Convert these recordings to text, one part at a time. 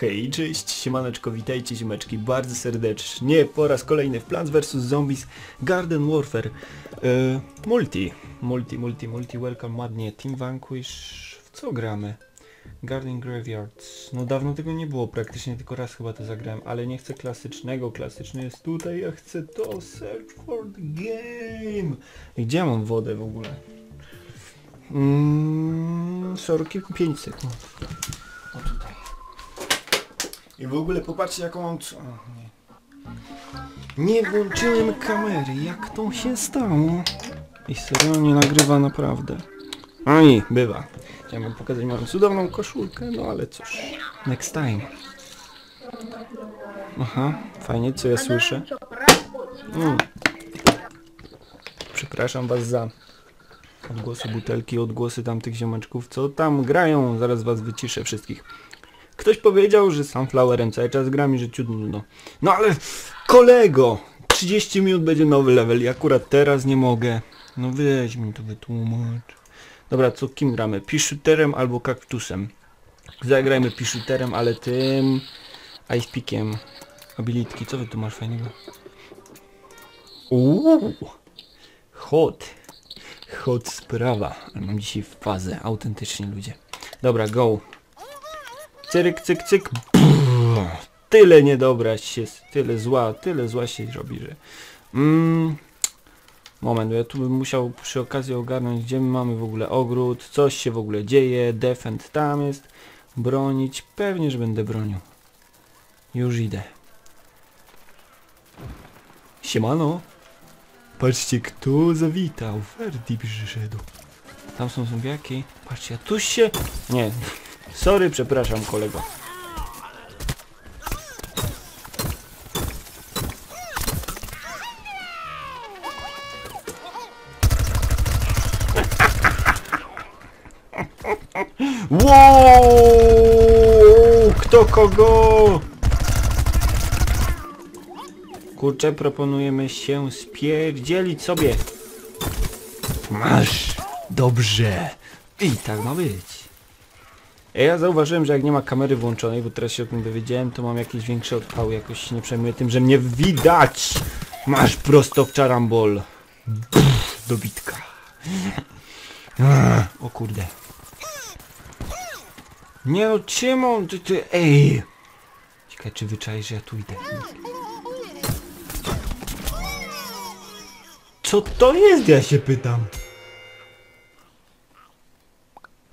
Hej, cześć, siemaneczko, witajcie ziomeczki bardzo serdecznie. Po raz kolejny w Plants vs. Zombies Garden Warfare e, Multi, multi, multi, multi, welcome ładnie, Team Vanquish, w co gramy? Garden Graveyards, no dawno tego nie było, praktycznie tylko raz chyba to zagrałem, ale nie chcę klasycznego, klasyczny jest tutaj, ja chcę to, search for the game Gdzie mam wodę w ogóle? Mmm, sorki, 5 sekund. O tutaj i w ogóle popatrzcie jaką mam... c- O, nie. nie włączyłem kamery, jak to się stało? I serio nie nagrywa naprawdę. I bywa. Chciałem wam pokazać moją cudowną koszulkę, no ale cóż. Next time. Aha, fajnie, co ja słyszę? Mm. Przepraszam was za odgłosy butelki, odgłosy tamtych ziomeczków, co tam grają. Zaraz was wyciszę wszystkich. Ktoś powiedział, że Sunflowerem cały czas gram i że ciut nudno. No ale kolego! 30 minut będzie nowy level i akurat teraz nie mogę. No weź mi to wytłumacz. Dobra, co kim gramy? Pishuterem albo kaktusem? Zagrajmy pishuterem, ale tym... Ice Pickiem. Abilitki, co wy tu masz fajnego? Uuu! Hot. Hot sprawa. Ale mam dzisiaj fazę, autentycznie ludzie. Dobra, go. Cyryk, cyk, cyk. Pff, tyle niedobra się, tyle zła, tyle zła się robi, że... Mm, moment, ja tu bym musiał przy okazji ogarnąć, gdzie my mamy w ogóle ogród, coś się w ogóle dzieje, defend tam jest, bronić, pewnie, że będę bronił. Już idę. Siemano. Patrzcie, kto zawitał. Ferdi przyszedł. Tam są zombiaki. Patrzcie, a tu się... Nie, Sorry, przepraszam kolego. Wow! Kto kogo? Kurczę, proponujemy się spierdzielić sobie. Masz. Dobrze. I tak ma być. Ja zauważyłem, że jak nie ma kamery włączonej, bo teraz się o tym dowiedziałem, to mam jakieś większe odpały, jakoś się nie przejmuję tym, że mnie widać! Masz prosto w czarambol. Dobitka. O kurde. Nie no, Szymon, ty, ty, ej! Ciekawe, czy wyczaisz, że ja tu idę. Co to jest, ja się pytam?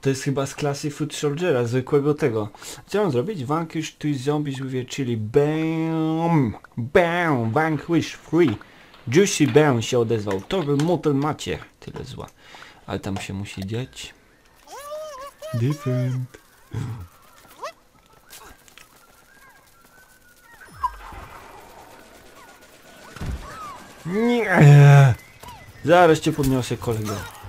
To jest chyba z klasy Food Soldiera, zwykłego tego. Mam zrobić? Vanquish two zombies with. Bam! Bam! Vanquish free. Juicy Bam się odezwał. To był motel macie. Tyle zła. Ale tam się musi dziać. Different. Nie! Zaraz cię podniosę kolego.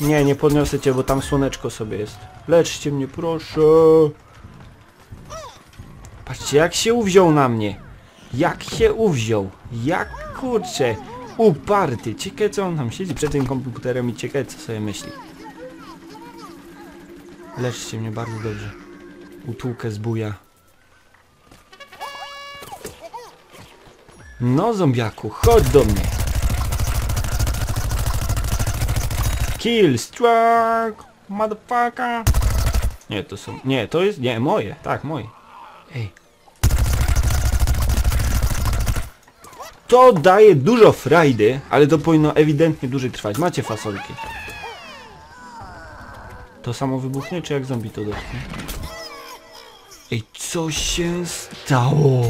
Nie, nie podniosę cię, bo tam słoneczko sobie jest. Leczcie mnie, proszę. Patrzcie, jak się uwziął na mnie. Jak się uwziął. Jak kurczę. Uparty. Ciekawe co on tam siedzi przed tym komputerem i ciekawe co sobie myśli. Leczcie mnie bardzo dobrze. Utłukę z buja. No zombiaku, chodź do mnie. Kill struck, motherfucker. Nie, to są... Nie, to jest... Nie, moje. Tak, moje. Ej. To daje dużo frajdy, ale to powinno ewidentnie dłużej trwać. Macie fasolki. To samo wybuchnie, czy jak zombie to dotknie? Ej, co się stało?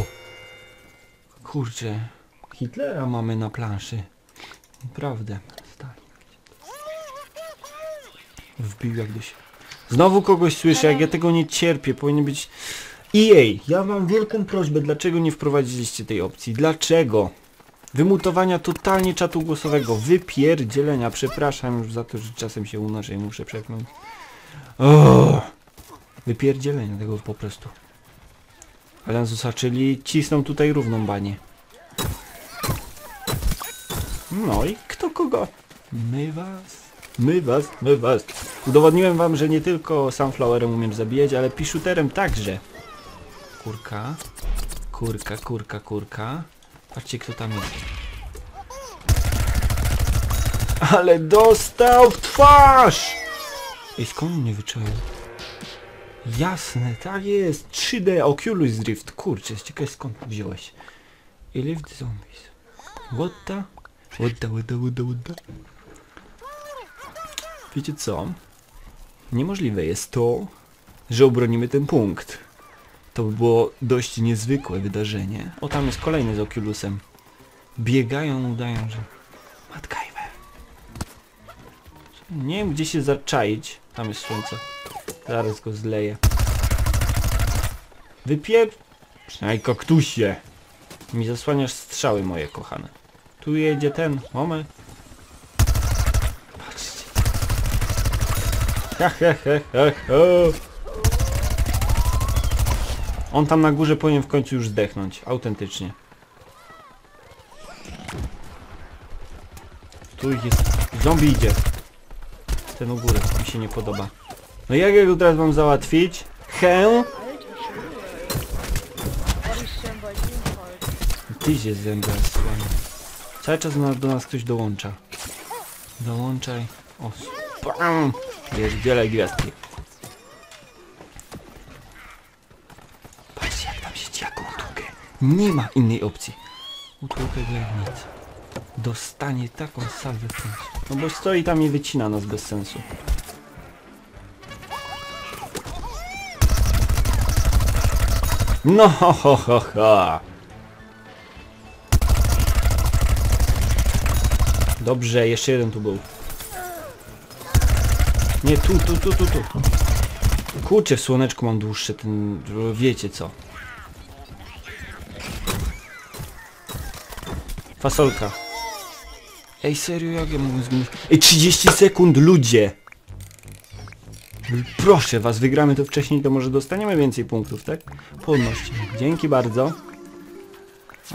Kurczę. Hitlera mamy na planszy. Naprawdę. Wbił jak. Znowu kogoś słyszę, jak ja tego nie cierpię, powinien być... EA, ja mam wielką prośbę, dlaczego nie wprowadziliście tej opcji? Dlaczego? Wymutowania totalnie czatu głosowego, wypierdzielenia, przepraszam już za to, że czasem się unoszę i muszę przepnąć. Oh, wypierdzielenia tego po prostu. Alanzusa, czyli cisną tutaj równą banię. No i kto kogo? My was. My was, my was. Udowodniłem wam, że nie tylko Sunflowerem umiem zabijać, ale Pishuterem także. kurka. Kurka, kurka, kurka. Patrzcie kto tam jest. Ale dostał w twarz! Ej, skąd mnie wyczaił? Jasne, tak jest. 3D Oculus Drift. Kurczę, jest ciekawe skąd wziąłeś. I lift zombies. What the? What the, what the, what the, what the? Wiecie co? Niemożliwe jest to, że obronimy ten punkt. To by było dość niezwykłe wydarzenie. O, tam jest kolejny z Oculusem. Biegają, udają, że... MacGyver. Nie wiem, gdzie się zaczaić. Tam jest słońce. Zaraz go zleję. Wypiep... Przynajmniej kaktusie. Mi zasłaniasz strzały moje kochane. Tu jedzie ten. Moment. On tam na górze powinien w końcu już zdechnąć. Autentycznie. Tu jest... Zombie idzie. Ten u góry. Mi się nie podoba. No jak ja go teraz mam załatwić? Falsch? Ty się zęba. Cały czas do nas ktoś dołącza. Dołączaj. O, spam! Pierdzielaj gwiazdki. Patrzcie jak tam siedzi jaką utłukę. Nie ma innej opcji. Utłukę go jak nic. Dostanie taką salwę. No bo stoi tam i wycina nas bez sensu. No ho ho ho ho. Dobrze, jeszcze jeden tu był. Nie, tu, tu, tu, tu, tu. Kurczę, w słoneczku mam dłuższe ten... wiecie co. Fasolka. Ej, serio, jak ja mogę zginąć? Ej, 30 sekund, ludzie! Proszę was, wygramy to wcześniej, to może dostaniemy więcej punktów, tak? Podnoście. Dzięki bardzo.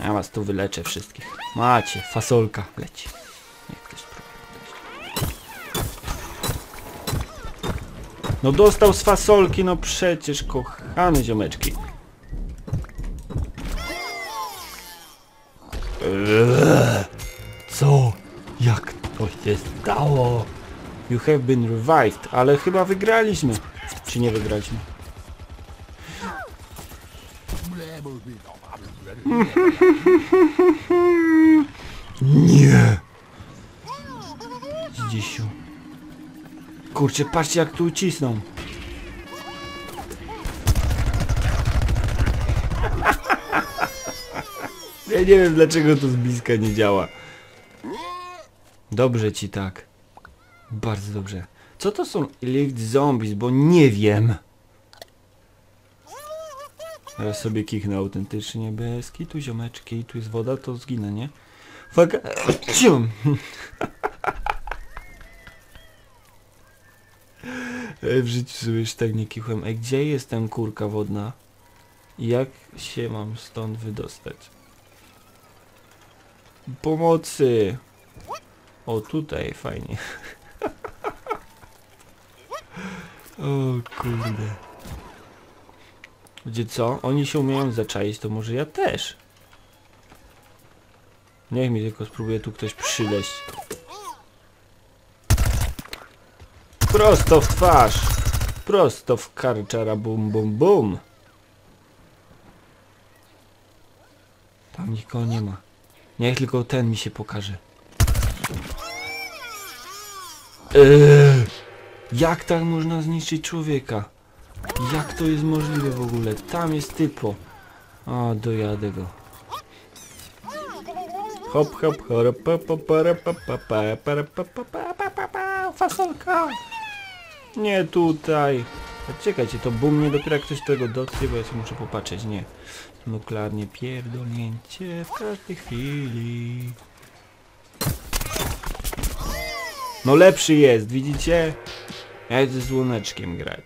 Ja was tu wyleczę wszystkich. Macie, fasolka leci. No dostał z fasolki, no przecież kochane ziomeczki. Eee, Co? Jak to się stało? You have been revived, ale chyba wygraliśmy. Czy nie wygraliśmy? Kurczę, patrzcie jak tu ucisną. Ja nie wiem dlaczego to z bliska nie działa. Dobrze ci tak. Bardzo dobrze. Co to są Elite Zombies, bo nie wiem. Teraz sobie kichnę autentycznie bez kitu ziomeczki. Tu jest woda, to zginę, nie? Uwaga. Cium. E, W życiu sobie tak nie kichłem. Ej, gdzie jest ten kurka wodna? Jak się mam stąd wydostać? Pomocy! O, tutaj fajnie. o kurde. Gdzie co? Oni się umieją zaczaić, to może ja też. Niech mi tylko spróbuje tu ktoś przyleść. Prosto w twarz! Prosto w karczara bum bum bum! Tam nikogo nie ma. Niech tylko ten mi się pokaże. Eee, jak tak można zniszczyć człowieka? Jak to jest możliwe w ogóle? Tam jest typo. O, dojadę go. Hop, hop, hop, hop, hop, hop, hop, hop, hop, hop, hop, hop, hop, hop, hop, fasolka. Nie tutaj. Czekajcie, to bum mnie dopiero ktoś tego dotknie, bo ja sobie muszę popatrzeć. Nie. Nuklearnie pierdolnięcie w każdej chwili. No lepszy jest, widzicie? Ja ze słoneczkiem grać.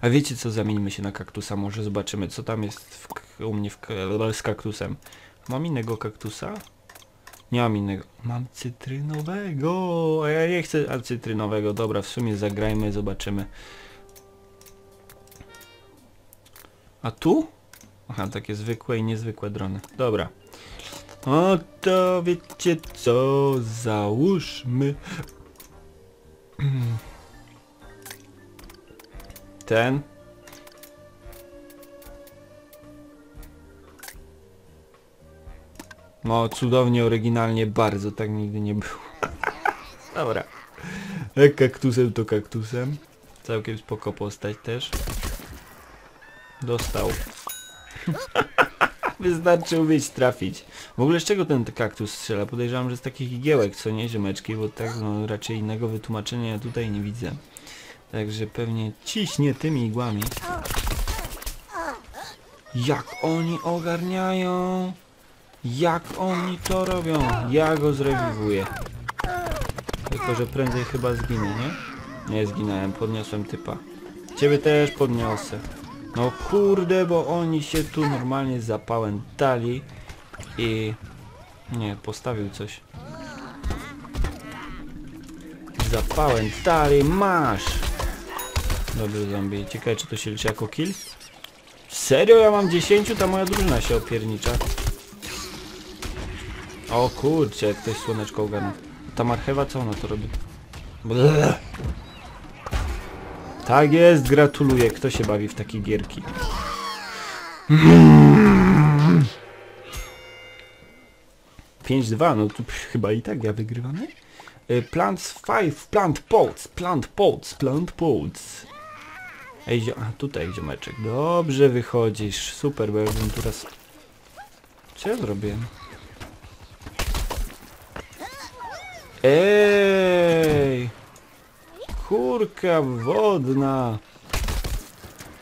A wiecie co, zamieńmy się na kaktusa, może zobaczymy co tam jest w, u mnie w, z kaktusem. Mam innego kaktusa? Nie mam innego. Mam cytrynowego, a ja nie chcę cytrynowego. Dobra, w sumie zagrajmy, zobaczymy. A tu? Aha, takie zwykłe i niezwykłe drony. Dobra. O to wiecie co, załóżmy... Ten. No, cudownie, oryginalnie, bardzo, tak nigdy nie było. Dobra. Jak kaktusem to kaktusem. Całkiem spoko postać też. Dostał. Wystarczy umieć trafić. W ogóle z czego ten kaktus strzela? Podejrzewam, że z takich igiełek, co nie, ziomeczki, bo tak, no raczej innego wytłumaczenia tutaj nie widzę. Także pewnie ciśnie tymi igłami. Jak oni ogarniają! Jak oni to robią? Ja go zrewiwuję. Tylko, że prędzej chyba zginę, nie? Nie zginąłem, podniosłem typa. Ciebie też podniosę. No kurde, bo oni się tu normalnie zapałętali i... Nie, postawił coś. Zapałętali, masz! Dobry zombie. Ciekawe, czy to się liczy jako kill? Serio? Ja mam 10, ta moja drużyna się opiernicza. O kurczę, jak ktoś słoneczko ogarnął. Ta marchewa, co ona to robi? Tak jest, gratuluję. Kto się bawi w takie gierki? Pięć dwa, no tu chyba i tak ja wygrywam, nie? Y, Plants 5, plant pots, plant pots, plant pots. Ej, zio a, tutaj ziomeczek. Dobrze wychodzisz. Super, bo ja bym tu raz... Co ja zrobiłem? Ej! Kurka wodna!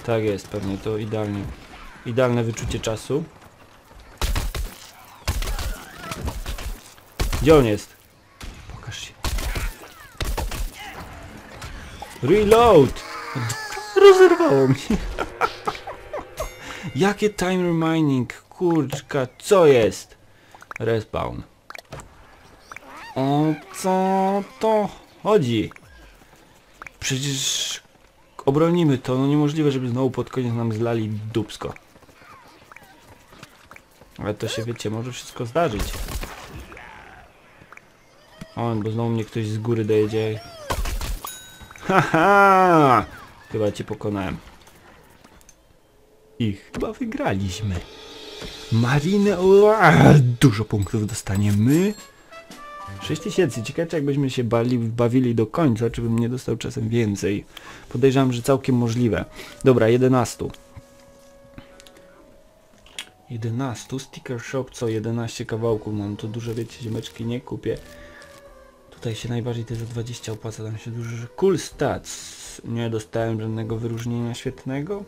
Tak jest, pewnie to idealnie. Idealne wyczucie czasu. Gdzie on jest? Pokaż się. Reload! Rozerwało mnie. Jakie timer mining? Kurczka, co jest? Respawn. O co to chodzi? Przecież obronimy to, no niemożliwe, żeby znowu pod koniec nam zlali dupsko. Ale to się wiecie, może wszystko zdarzyć. O, bo znowu mnie ktoś z góry dojedzie. Haha! Chyba cię pokonałem. I chyba wygraliśmy. Marinę, dużo punktów dostaniemy. 6000, ciekawe czy jakbyśmy się bali, bawili do końca, czy bym nie dostał czasem więcej. Podejrzewam, że całkiem możliwe. Dobra, 11. 11, sticker shop, co 11 kawałków mam, to dużo wiecie, ziemeczki nie kupię. Tutaj się najbardziej te za 20 opłaca, tam się dużo... Cool stats. Nie dostałem żadnego wyróżnienia świetnego.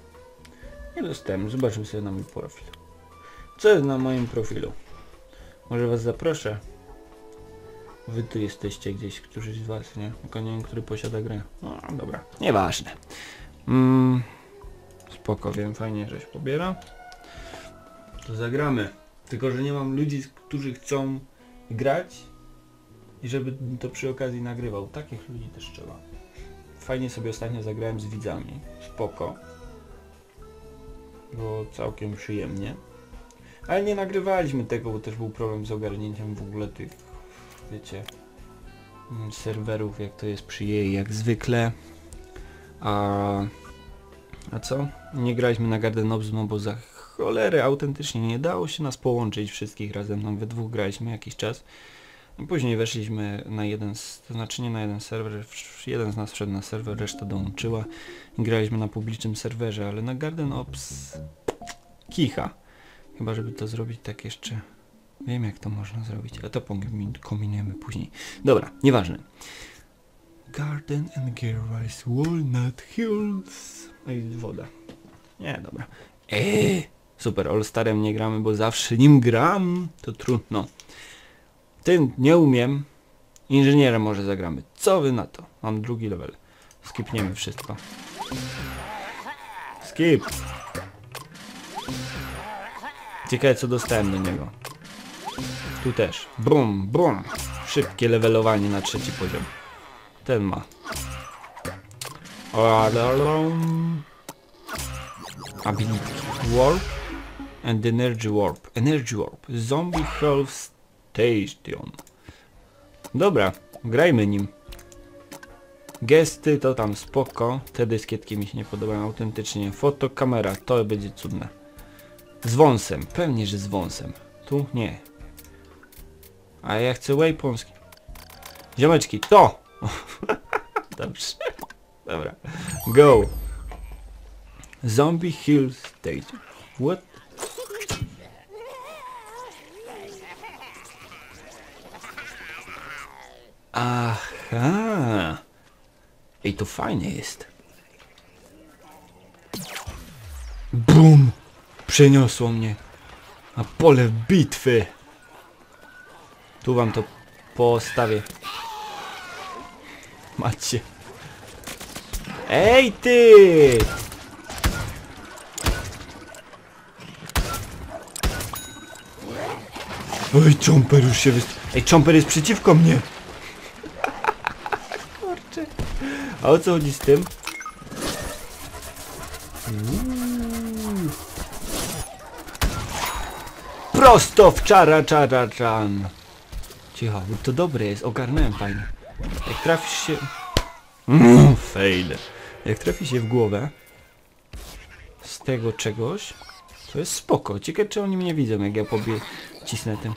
Nie dostałem, zobaczmy sobie na mój profil. Co jest na moim profilu? Może was zaproszę? Wy tu jesteście gdzieś, któryś z was, nie? Tylko nie wiem, który posiada grę. No, dobra. Nieważne. Mm, spoko, wiem, fajnie, że się pobiera. To zagramy. Tylko, że nie mam ludzi, którzy chcą grać i żeby to przy okazji nagrywał. Takich ludzi też trzeba. Fajnie sobie ostatnio zagrałem z widzami. Spoko. Było całkiem przyjemnie. Ale nie nagrywaliśmy tego, bo też był problem z ogarnięciem w ogóle tych, wiecie, mm, serwerów, jak to jest przy jej, jak zwykle. A, a co? Nie graliśmy na Garden Ops, no bo za cholerę autentycznie nie dało się nas połączyć wszystkich razem, nam we dwóch graliśmy jakiś czas. I Później weszliśmy na jeden, to znaczy nie na jeden serwer, jeden z nas wszedł na serwer, reszta dołączyła. Graliśmy na publicznym serwerze, ale na Garden Ops kicha. Chyba, żeby to zrobić tak jeszcze... Wiem jak to można zrobić, ale to kombinujemy później. Dobra, nieważne. Garden and Gear Rice Walnut Hills. No i woda. Nie, dobra. Eee, super, All Starem nie gramy, bo zawsze nim gram. To trudno. Tym nie umiem. Inżynierem może zagramy. Co wy na to? Mam drugi level. Skipniemy wszystko. Skip. Ciekawe co dostałem do niego. Tu też. Bum, bum. Szybkie levelowanie na trzeci poziom. Ten ma. Ability. War. and Energy Warp. Energy Warp. Zombie Health Station. Dobra, grajmy nim. Gesty to tam spoko. Te dyskietki mi się nie podobają autentycznie. Fotokamera, to będzie cudne. Z wąsem, pewnie, że z wąsem. Tu nie. A ja chcę waypoints. Ziomeczki, to! Dobrze. Dobra. Go. Zombie Hill Station. What? Aha. Ej, to fajnie jest. Bum! Przeniosło mnie na pole bitwy. Tu wam to postawię. Macie. Ej ty! Oj, Chomper już się wyst... Ej, Chomper jest przeciwko mnie! Kurczę. A o co chodzi z tym? Uuu. Prosto w czara czara. Cicho, to dobre jest, ogarnąłem fajnie. Jak trafisz się... Mm, fail. Jak trafi się w głowę z tego czegoś, to jest spoko. Ciekawe czy oni mnie widzą, jak ja pobie cisnę tym.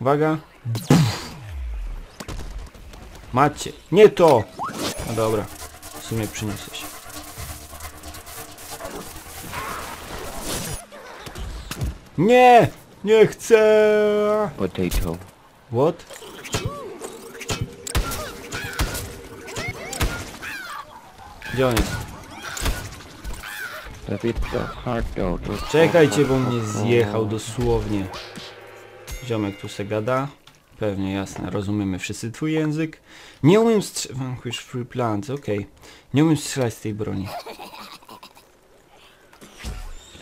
Uwaga. Macie. Nie to! No dobra. W sumie przyniosę się. Nie! Nie chcę! Potato. What? Gdzie on jest? Czekajcie, bo mnie zjechał dosłownie. Ziomek tu se gada. Pewnie, jasne, rozumiemy wszyscy twój język. Nie umiem strzelać... Vanquish free plants, okej. Nie umiem strzelać z tej broni.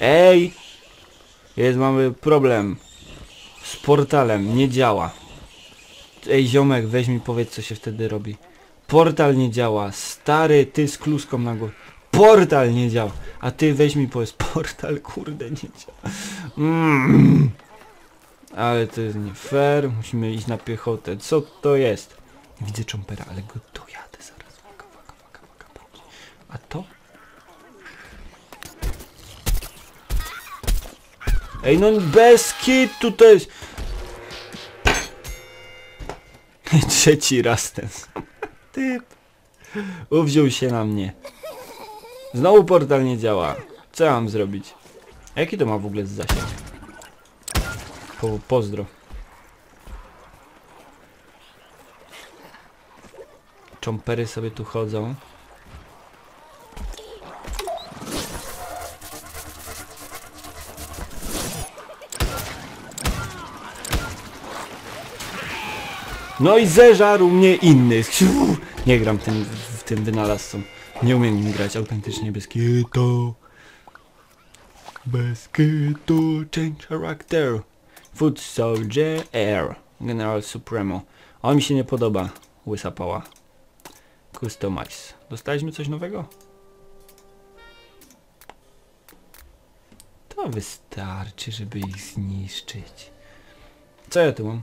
Ej! Jest, mamy problem. Z portalem, nie działa. Ej, ziomek, weź mi powiedz, co się wtedy robi. Portal nie działa. Stary, ty z kluską na głowie. Portal nie działa. A ty weź mi powiedz, portal kurde nie działa. Mm. Ale to jest nie fair. Musimy iść na piechotę. Co to jest? Widzę chompera, ale go dojadę zaraz. Waka, waka, waka, waka. A to? Ej, no bez kitu to jest... Trzeci raz ten typ. Uwziął się na mnie. Znowu portal nie działa. Co ja mam zrobić? A jaki to ma w ogóle zasięg? Po, pozdro. Czompery sobie tu chodzą. No i zeżarł mnie inny. Nie gram tym, w tym wynalazcą. Nie umiem nim grać autentycznie bez kitu. Bez kitu, change character. Food Soldier Air. General Supremo. On mi się nie podoba. Łysa pała. Customize. Dostaliśmy coś nowego? To wystarczy, żeby ich zniszczyć. Co ja tu mam?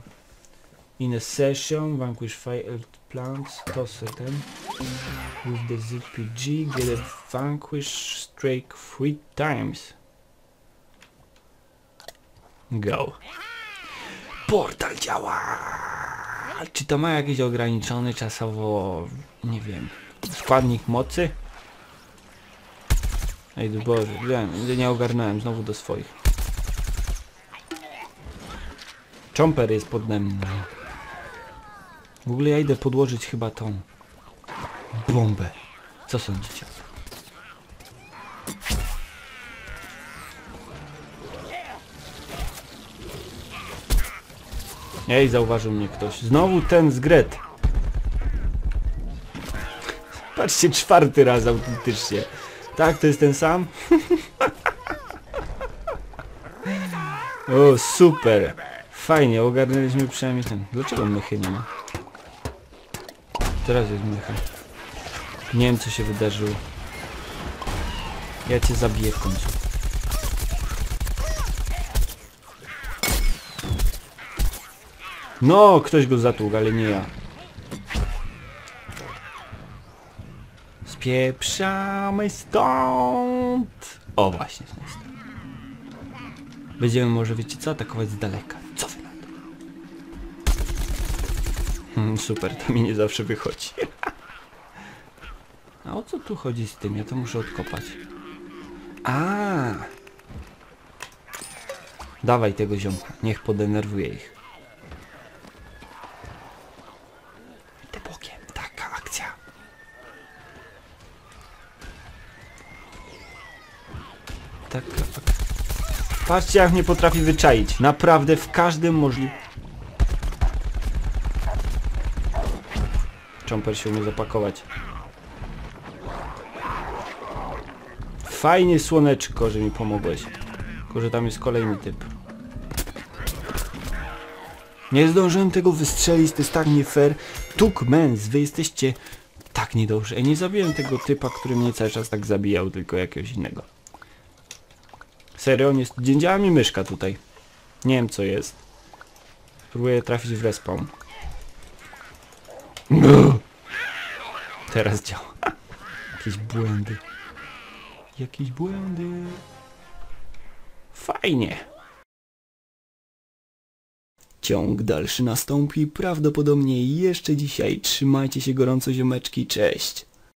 In a session, vanquish failed plants, toss ten. With the ZPG, get a vanquish strike three times. Go. Portal działa! Czy to ma jakiś ograniczony czasowo, nie wiem, składnik mocy? Ej, Boże, wiem, nie ogarnąłem znowu do swoich. Chomper jest pode mną. W ogóle ja idę podłożyć chyba tą bombę. Co sądzicie? Ej, zauważył mnie ktoś. Znowu ten z Gret. Patrzcie, czwarty raz autentycznie. Tak, to jest ten sam? o, super. Fajnie, ogarnęliśmy przynajmniej ten. Dlaczego mychy nie ma? teraz jest mlecha. Nie wiem co się wydarzyło. Ja cię zabiję w końcu. No, ktoś go zatłukł, ale nie ja. Spieprzamy stąd! O właśnie, stąd. Będziemy może, wiecie co, atakować z daleka. Hmm, super, to mi nie zawsze wychodzi. A o co tu chodzi z tym? Ja to muszę odkopać. A. Dawaj tego ziomka, niech podenerwuje ich. Idę bokiem, taka akcja. Taka akcja. Patrzcie jak mnie potrafi wyczaić. Naprawdę w każdym możliwym... Jumper się umie zapakować. Fajnie słoneczko, że mi pomogłeś. Tylko, że tam jest kolejny typ. Nie zdążyłem tego wystrzelić, to jest tak nie fair. Tukmens, wy jesteście tak niedobrzy. Ej, nie zabiłem tego typa, który mnie cały czas tak zabijał, tylko jakiegoś innego. Serio, nie... Dzień działa mi myszka tutaj. Nie wiem co jest. Spróbuję trafić w respawn. Teraz działa. Jakieś błędy. Jakieś błędy. Fajnie. Ciąg dalszy nastąpi prawdopodobnie jeszcze dzisiaj. Trzymajcie się gorąco ziomeczki, cześć.